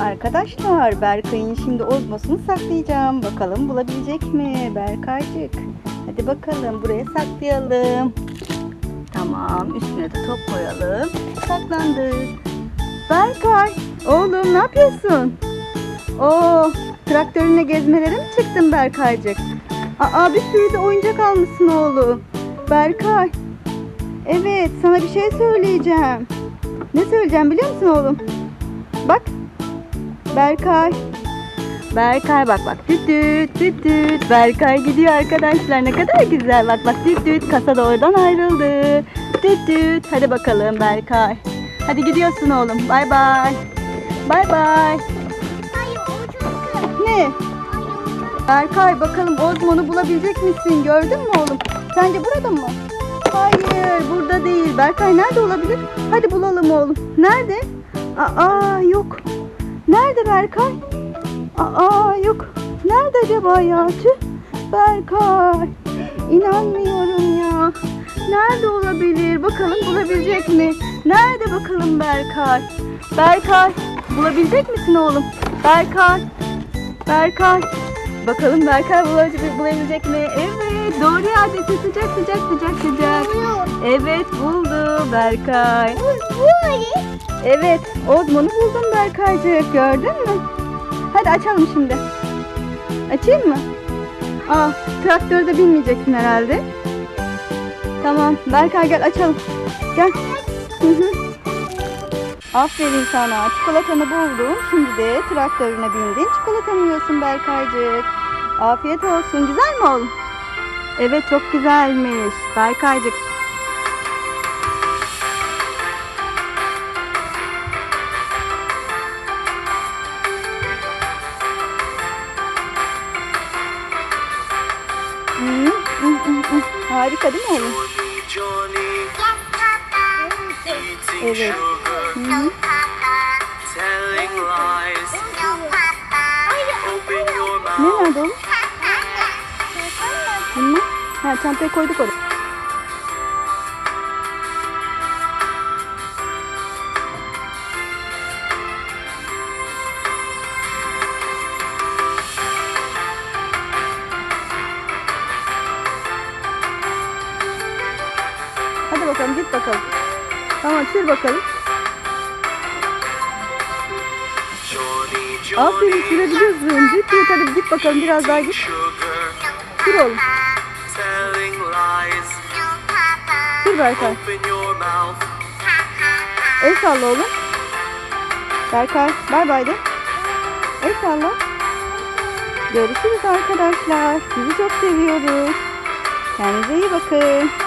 Arkadaşlar Berkay'ın şimdi ozmosunu saklayacağım. Bakalım bulabilecek mi Berkaycık? Hadi bakalım buraya saklayalım. Tamam üstüne de top koyalım. Saklandı. Berkay oğlum ne yapıyorsun? Oo traktörüne gezmelere mi çıktın Berkaycık? Aa bir sürü de oyuncak almışsın oğlum. Berkay. Evet sana bir şey söyleyeceğim. Ne söyleyeceğim biliyor musun oğlum? Bak. Berkay. Berkay bak bak düt düt düt düt. Berkay gidiyor arkadaşlar. Ne kadar güzel. Bak bak düt düt. Kasa da oradan ayrıldı. Düt düt. Hadi bakalım Berkay. Hadi gidiyorsun oğlum. Bay bay. Bay bay. Ne? Berkay bakalım Ozmon'u bulabilecek misin? Gördün mü oğlum? Sence burada mı? Hayır burada değil. Berkay nerede olabilir? Hadi bulalım oğlum. Nerede? Aa yok. Nerede Berkay? Aa yok. Nerede acaba ya? Tüh. Berkay. İnanmıyorum ya. Nerede olabilir? Bakalım bulabilecek mi? Nerede bakalım Berkay? Berkay. Bulabilecek misin oğlum? Berkay. Berkay. Bakalım Berkay bulabilecek, mi? Evet doğru yerde sıcak sıcak sıcak sıcak. Evet buldu Berkay. Evet Ozmon'u buldum Berkaycık gördün mü? Hadi açalım şimdi. Açayım mı? Aa traktörde binmeyeceksin herhalde. Tamam Berkay gel açalım. Gel. Hı hı. Aferin sana. Çikolatanı buldum. Şimdi de traktörüne bindin. Çikolatanı yiyorsun Berkaycık. Afiyet olsun. Güzel mi oğlum? Evet çok güzelmiş. Berkaycık. Harika değil mi oğlum? Evet. Hı hı. Ne nerede oğlum? Ha çantaya koyduk oraya. Bakalım git bakalım. Tamam sür bakalım. Aferin Johnny, sürebiliyorsun. Git git hadi git bakalım biraz daha git. Sür oğlum. Sür Berkay. El salla oğlum. Berkay bay bay de. El salla. Görüşürüz arkadaşlar. Sizi çok seviyoruz. Kendinize iyi bakın.